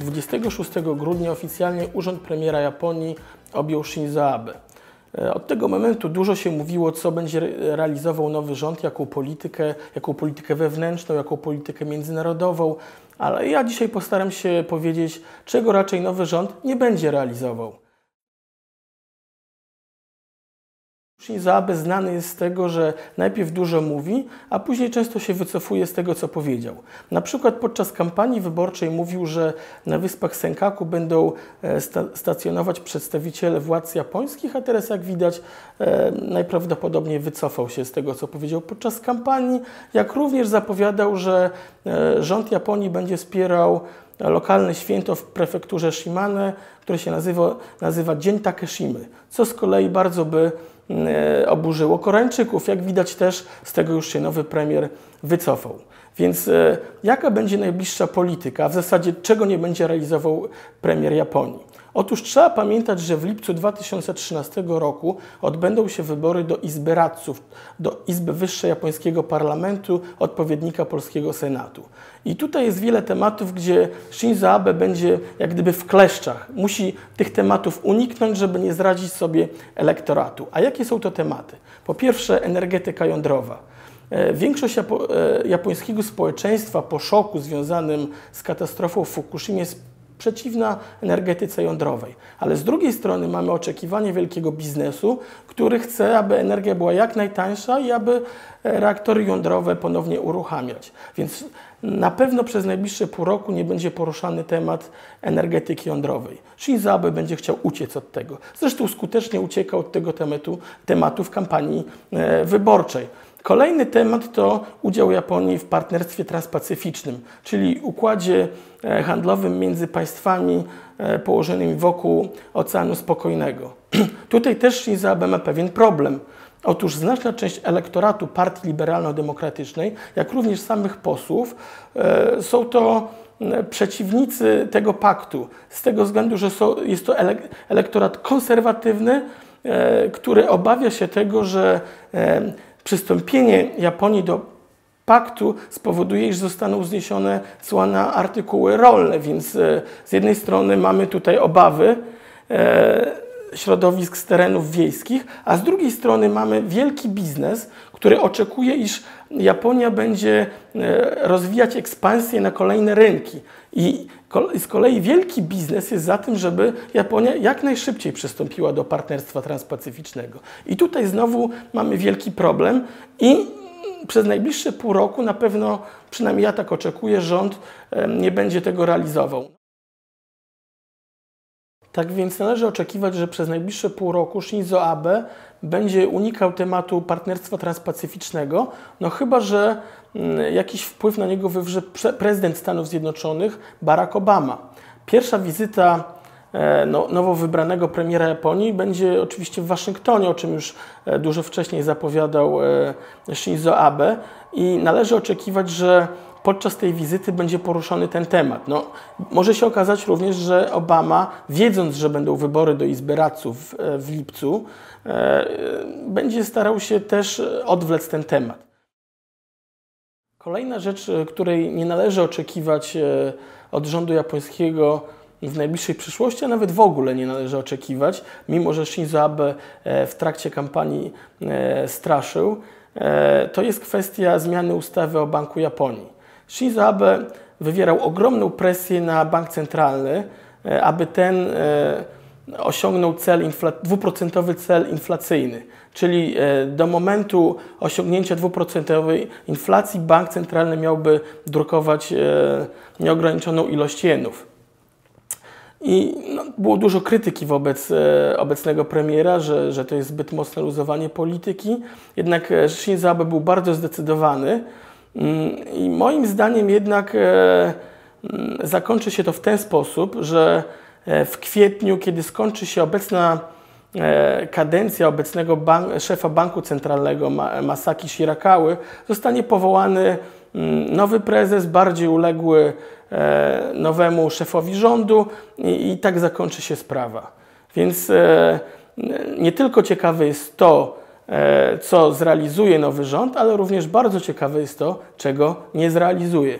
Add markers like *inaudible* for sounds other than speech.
26 grudnia oficjalnie urząd premiera Japonii objął Shinzo Abe. E, od tego momentu dużo się mówiło, co będzie realizował nowy rząd, jaką politykę, jaką politykę wewnętrzną, jaką politykę międzynarodową, ale ja dzisiaj postaram się powiedzieć, czego raczej nowy rząd nie będzie realizował. Shinzo Abe znany jest z tego, że najpierw dużo mówi, a później często się wycofuje z tego, co powiedział. Na przykład podczas kampanii wyborczej mówił, że na wyspach Senkaku będą e, sta stacjonować przedstawiciele władz japońskich, a teraz jak widać e, najprawdopodobniej wycofał się z tego, co powiedział podczas kampanii, jak również zapowiadał, że e, rząd Japonii będzie wspierał lokalne święto w prefekturze Shimane, które się nazywa, nazywa Dzień Takeshimy, co z kolei bardzo by E, oburzyło Koreańczyków. Jak widać też z tego już się nowy premier wycofał. Więc e, jaka będzie najbliższa polityka, w zasadzie czego nie będzie realizował premier Japonii? Otóż trzeba pamiętać, że w lipcu 2013 roku odbędą się wybory do Izby Radców, do Izby Wyższej Japońskiego Parlamentu, odpowiednika polskiego Senatu. I tutaj jest wiele tematów, gdzie Shinzo Abe będzie jak gdyby w kleszczach. Musi tych tematów uniknąć, żeby nie zrazić sobie elektoratu. A jakie są to tematy? Po pierwsze, energetyka jądrowa. E, większość e, japońskiego społeczeństwa po szoku związanym z katastrofą w Fukushimie przeciwna energetyce jądrowej. Ale z drugiej strony mamy oczekiwanie wielkiego biznesu, który chce, aby energia była jak najtańsza i aby e, reaktory jądrowe ponownie uruchamiać. Więc na pewno przez najbliższe pół roku nie będzie poruszany temat energetyki jądrowej. Shinzo Abe będzie chciał uciec od tego. Zresztą skutecznie uciekał od tego tematu, tematu w kampanii e, wyborczej. Kolejny temat to udział Japonii w partnerstwie transpacyficznym, czyli układzie e, handlowym między państwami e, położonymi wokół Oceanu Spokojnego. *clears throat* Tutaj też Shinzo ma pewien problem. Otóż znaczna część elektoratu Partii Liberalno-Demokratycznej, jak również samych posłów, e, są to przeciwnicy tego paktu, z tego względu, że jest to elektorat konserwatywny, który obawia się tego, że Przystąpienie Japonii do paktu spowoduje, iż zostaną zniesione cła na artykuły rolne, więc e, z jednej strony mamy tutaj obawy e, środowisk z terenów wiejskich, a z drugiej strony mamy wielki biznes, który oczekuje, iż Japonia będzie e, rozwijać ekspansję na kolejne rynki. I z kolei wielki biznes jest za tym, żeby Japonia jak najszybciej przystąpiła do partnerstwa transpacyficznego. I tutaj znowu mamy wielki problem i przez najbliższe pół roku na pewno, przynajmniej ja tak oczekuję, rząd nie będzie tego realizował. Tak więc należy oczekiwać, że przez najbliższe pół roku Shinzo Abe będzie unikał tematu partnerstwa transpacyficznego, no chyba, że mm, jakiś wpływ na niego wywrze prezydent Stanów Zjednoczonych Barack Obama. Pierwsza wizyta e, no, nowo wybranego premiera Japonii będzie oczywiście w Waszyngtonie, o czym już e, dużo wcześniej zapowiadał e, Shinzo Abe i należy oczekiwać, że podczas tej wizyty będzie poruszony ten temat. No, może się okazać również, że Obama, wiedząc, że będą wybory do Izby Radców w lipcu, e, będzie starał się też odwlec ten temat. Kolejna rzecz, której nie należy oczekiwać e, od rządu japońskiego w najbliższej przyszłości, a nawet w ogóle nie należy oczekiwać, mimo że Shinzo Abe e, w trakcie kampanii straszył, to jest kwestia zmiany ustawy o Banku Japonii. Shinzo Abe wywierał ogromną presję na bank centralny, e, aby ten e, osiągnął cel dwuprocentowy cel inflacyjny. Czyli e, do momentu osiągnięcia dwuprocentowej inflacji bank centralny miałby drukować nieograniczoną ilość jenów. I no, było dużo krytyki wobec obecnego premiera, że, że to jest zbyt mocne luzowanie polityki. Jednak Shinzo Abe był bardzo zdecydowany. I moim zdaniem jednak e, mm, zakończy się to w ten sposób, że e, w kwietniu, kiedy skończy się obecna e, kadencja obecnego szefa Banku Centralnego Masaki Shirakały, zostanie powołany mm, nowy prezes, bardziej uległy nowemu szefowi rządu i, i tak zakończy się sprawa. Więc nie tylko ciekawe jest to, co zrealizuje nowy rząd, ale również bardzo ciekawe jest to, czego nie zrealizuje.